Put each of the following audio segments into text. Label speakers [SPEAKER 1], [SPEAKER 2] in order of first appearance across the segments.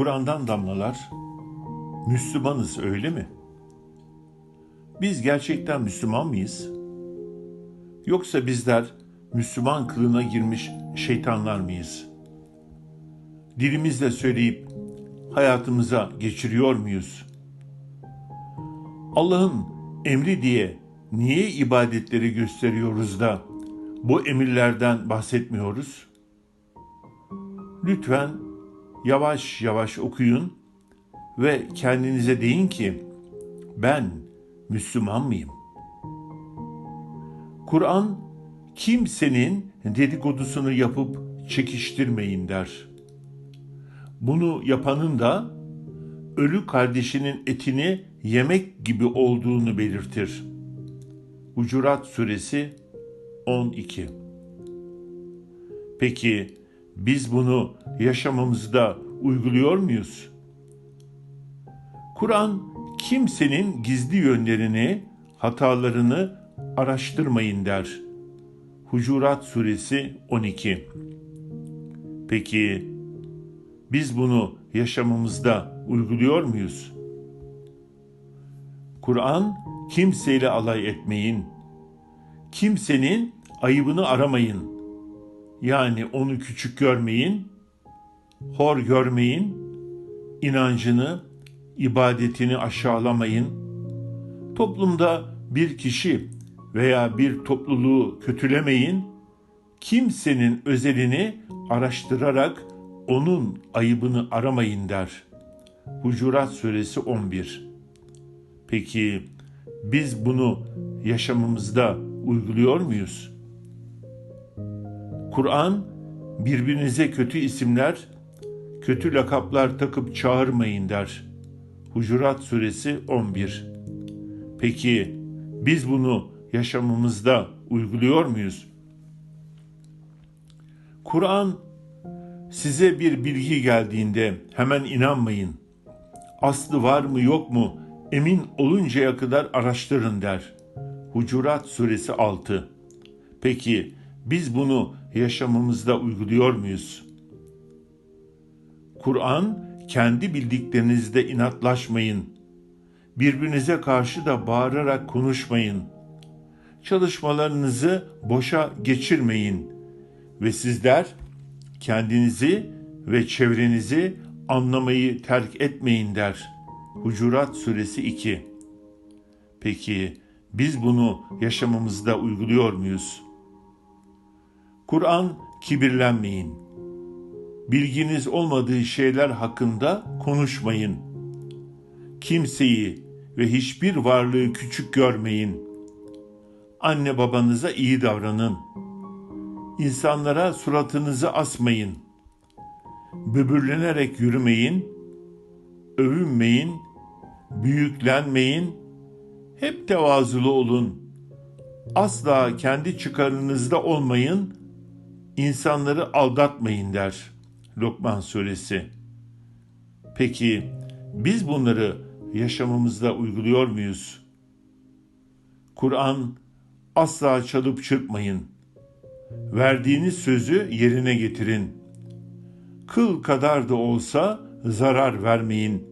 [SPEAKER 1] Kur'an'dan damlalar, Müslümanız öyle mi? Biz gerçekten Müslüman mıyız? Yoksa bizler Müslüman kılığına girmiş şeytanlar mıyız? Dilimizle söyleyip hayatımıza geçiriyor muyuz? Allah'ın emri diye niye ibadetleri gösteriyoruz da bu emirlerden bahsetmiyoruz? Lütfen yavaş yavaş okuyun ve kendinize deyin ki ben Müslüman mıyım? Kur'an kimsenin dedikodusunu yapıp çekiştirmeyin der. Bunu yapanın da ölü kardeşinin etini yemek gibi olduğunu belirtir. Hucurat Suresi 12 Peki biz bunu yaşamamızda uyguluyor muyuz? Kur'an kimsenin gizli yönlerini, hatalarını araştırmayın der. Hucurat Suresi 12 Peki biz bunu yaşamamızda uyguluyor muyuz? Kur'an kimseyle alay etmeyin. Kimsenin ayıbını aramayın. Yani onu küçük görmeyin, hor görmeyin, inancını, ibadetini aşağılamayın. Toplumda bir kişi veya bir topluluğu kötülemeyin. Kimsenin özelini araştırarak onun ayıbını aramayın der. Hucurat Suresi 11 Peki biz bunu yaşamımızda uyguluyor muyuz? Kur'an birbirinize kötü isimler, kötü lakaplar takıp çağırmayın der. Hucurat Suresi 11 Peki biz bunu yaşamımızda uyguluyor muyuz? Kur'an size bir bilgi geldiğinde hemen inanmayın. Aslı var mı yok mu emin oluncaya kadar araştırın der. Hucurat Suresi 6 Peki biz bunu yaşamımızda uyguluyor muyuz? Kur'an kendi bildiklerinizde inatlaşmayın. Birbirinize karşı da bağırarak konuşmayın. Çalışmalarınızı boşa geçirmeyin ve sizler kendinizi ve çevrenizi anlamayı terk etmeyin der. Hucurat Suresi 2 Peki biz bunu yaşamımızda uyguluyor muyuz? Kur'an kibirlenmeyin. Bilginiz olmadığı şeyler hakkında konuşmayın. Kimseyi ve hiçbir varlığı küçük görmeyin. Anne babanıza iyi davranın. İnsanlara suratınızı asmayın. Böbürlenerek yürümeyin. Övünmeyin. Büyüklenmeyin. Hep tevazulu olun. Asla kendi çıkarınızda olmayın. İnsanları aldatmayın der Lokman suresi. Peki biz bunları yaşamımızda uyguluyor muyuz? Kur'an asla çalıp çırpmayın. Verdiğiniz sözü yerine getirin. Kıl kadar da olsa zarar vermeyin.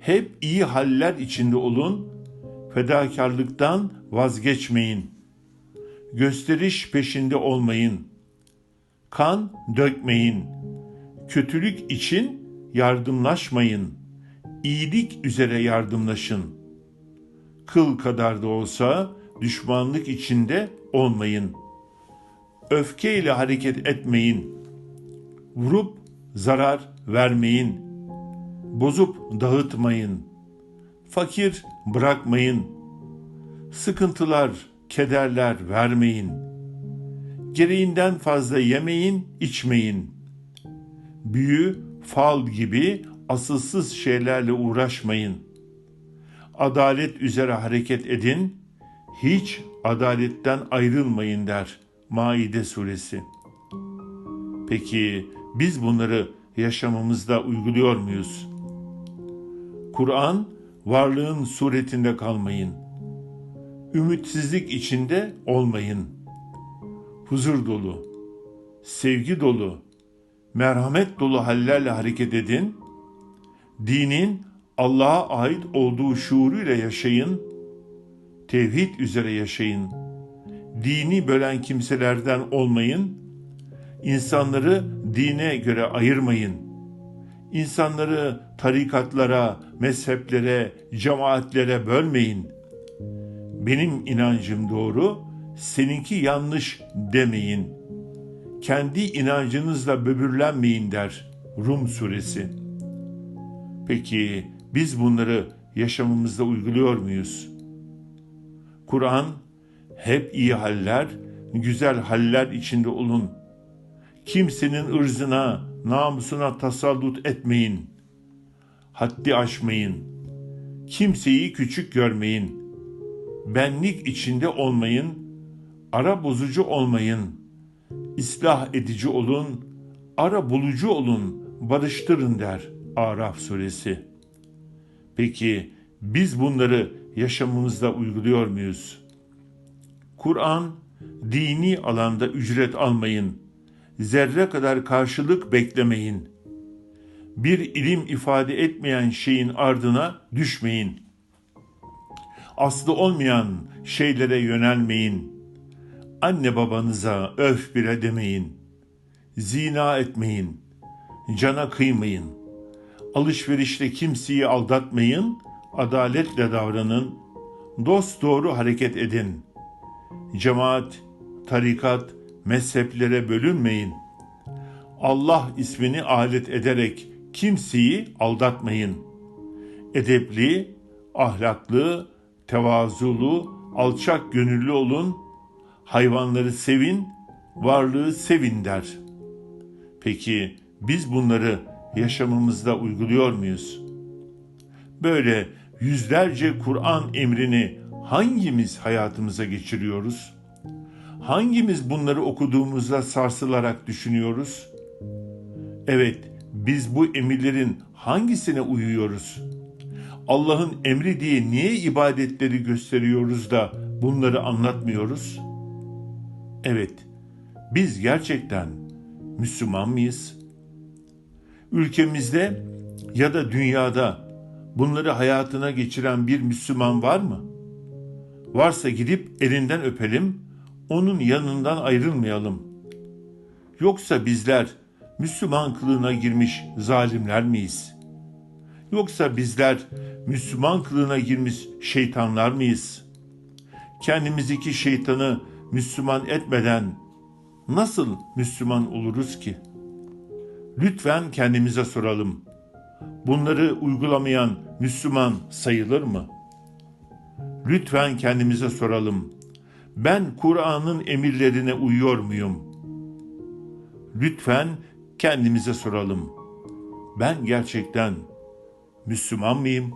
[SPEAKER 1] Hep iyi haller içinde olun. Fedakarlıktan vazgeçmeyin. Gösteriş peşinde olmayın. Kan dökmeyin. Kötülük için yardımlaşmayın. İyilik üzere yardımlaşın. Kıl kadar da olsa düşmanlık içinde olmayın. Öfkeyle hareket etmeyin. Vurup zarar vermeyin. Bozup dağıtmayın. Fakir bırakmayın. Sıkıntılar, kederler vermeyin. Gereğinden fazla yemeyin, içmeyin. Büyü, fal gibi asılsız şeylerle uğraşmayın. Adalet üzere hareket edin, hiç adaletten ayrılmayın der Maide suresi. Peki biz bunları yaşamımızda uyguluyor muyuz? Kur'an varlığın suretinde kalmayın. Ümitsizlik içinde olmayın. Huzur dolu, sevgi dolu, merhamet dolu hallerle hareket edin. Dinin Allah'a ait olduğu şuuruyla yaşayın. Tevhid üzere yaşayın. Dini bölen kimselerden olmayın. İnsanları dine göre ayırmayın. İnsanları tarikatlara, mezheplere, cemaatlere bölmeyin. Benim inancım doğru, seninki yanlış demeyin. Kendi inancınızla böbürlenmeyin der Rum suresi. Peki biz bunları yaşamımızda uyguluyor muyuz? Kur'an hep iyi haller, güzel haller içinde olun. Kimsenin ırzına, namusuna tasallut etmeyin. Haddi aşmayın. Kimseyi küçük görmeyin. Benlik içinde olmayın. Ara bozucu olmayın. İslah edici olun. Ara bulucu olun. Barıştırın der Araf suresi. Peki biz bunları yaşamımızda uyguluyor muyuz? Kur'an dini alanda ücret almayın. Zerre kadar karşılık beklemeyin. Bir ilim ifade etmeyen şeyin ardına düşmeyin. Aslı olmayan şeylere yönelmeyin. Anne babanıza öf bile demeyin. Zina etmeyin. Cana kıymayın. Alışverişte kimseyi aldatmayın. Adaletle davranın. Dost doğru hareket edin. Cemaat, tarikat, mezheplere bölünmeyin. Allah ismini alet ederek kimseyi aldatmayın. Edepli, ahlaklı, tevazulu, alçak gönüllü olun. Hayvanları sevin, varlığı sevin der. Peki biz bunları yaşamımızda uyguluyor muyuz? Böyle yüzlerce Kur'an emrini hangimiz hayatımıza geçiriyoruz? Hangimiz bunları okuduğumuzda sarsılarak düşünüyoruz? Evet, biz bu emirlerin hangisine uyuyoruz? Allah'ın emri diye niye ibadetleri gösteriyoruz da bunları anlatmıyoruz? Evet, biz gerçekten Müslüman mıyız? Ülkemizde ya da dünyada bunları hayatına geçiren bir Müslüman var mı? Varsa gidip elinden öpelim, onun yanından ayrılmayalım. Yoksa bizler Müslüman kılığına girmiş zalimler miyiz? Yoksa bizler Müslüman kılığına girmiş şeytanlar mıyız? Kendimizdeki şeytanı Müslüman etmeden nasıl Müslüman oluruz ki? Lütfen kendimize soralım. Bunları uygulamayan Müslüman sayılır mı? Lütfen kendimize soralım. Ben Kur'an'ın emirlerine uyuyor muyum? Lütfen kendimize soralım. Ben gerçekten Müslüman mıyım?